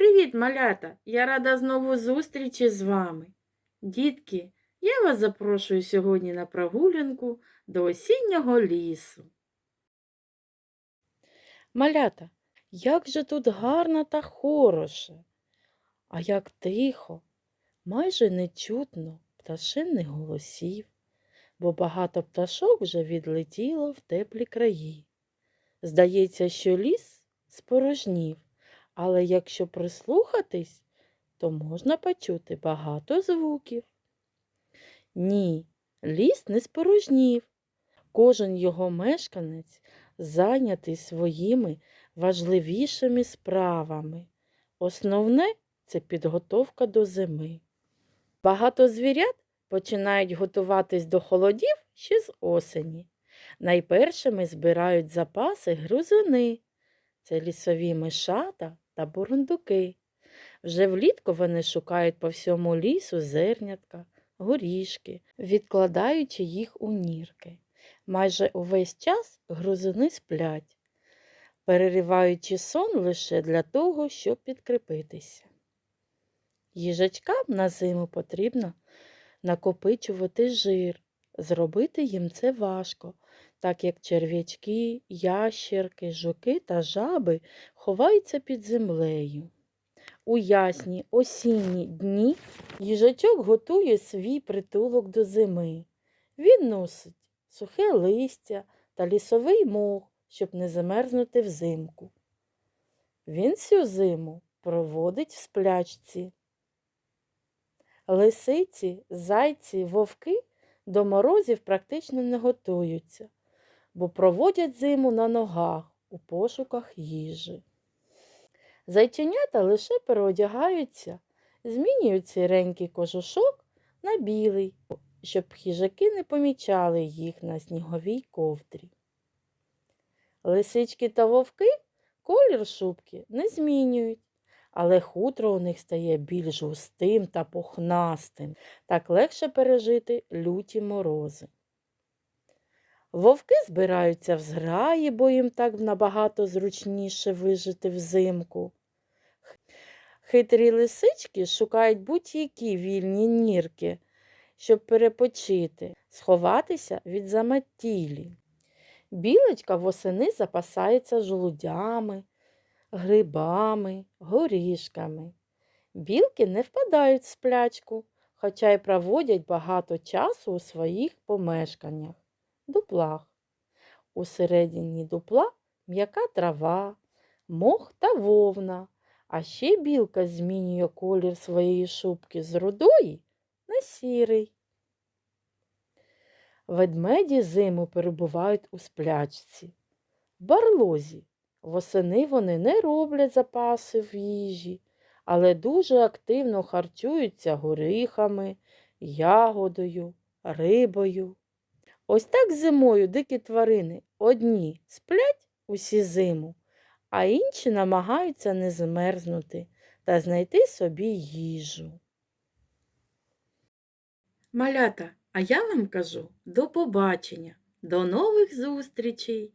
Привіт, малята! Я рада знову зустрічі з вами. Дітки, я вас запрошую сьогодні на прогулянку до осіннього лісу. Малята, як же тут гарно та хороше, а як тихо, майже не чутно пташиних голосів, бо багато пташок вже відлетіло в теплі краї. Здається, що ліс спорожнів, але якщо прислухатись, то можна почути багато звуків. Ні, ліс не спорожнів. Кожен його мешканець зайнятий своїми важливішими справами. Основне це підготовка до зими. Багато звірят починають готуватись до холодів ще з осені. Найпершими збирають запаси грузини. Це лісові мишата та бурундуки. Вже влітку вони шукають по всьому лісу зернятка, горішки, відкладаючи їх у нірки. Майже увесь час грузини сплять, перериваючи сон лише для того, щоб підкріпитися. Їжачкам на зиму потрібно накопичувати жир. Зробити їм це важко, так як черв'ячки, ящерки, жуки та жаби ховаються під землею. У ясні осінні дні їжачок готує свій притулок до зими. Він носить сухе листя та лісовий мох, щоб не замерзнути взимку. Він всю зиму проводить в сплячці. Лисиці, зайці, вовки до морозів практично не готуються, бо проводять зиму на ногах у пошуках їжі. Зайченята лише переодягаються, змінюють сіренький кожушок на білий, щоб хижаки не помічали їх на сніговій ковдрі. Лисички та вовки колір шубки не змінюють, але хутро у них стає більш густим та пухнастим, так легше пережити люті морози. Вовки збираються в зграї, бо їм так набагато зручніше вижити взимку. Хитрі лисички шукають будь-які вільні нірки, щоб перепочити, сховатися від заметілі. Білочка восени запасається жолудями, грибами, горішками. Білки не впадають в сплячку, хоча й проводять багато часу у своїх помешканнях, дуплах. Усередині дупла м'яка трава, мох та вовна, а ще білка змінює колір своєї шубки з рудої на сірий. Ведмеді зиму перебувають у сплячці. Барлозі восени вони не роблять запасів їжі, але дуже активно харчуються горихами, ягодою, рибою. Ось так зимою дикі тварини одні сплять усі зиму, а інші намагаються не змерзнути та знайти собі їжу. Малята, а я вам кажу до побачення, до нових зустрічей!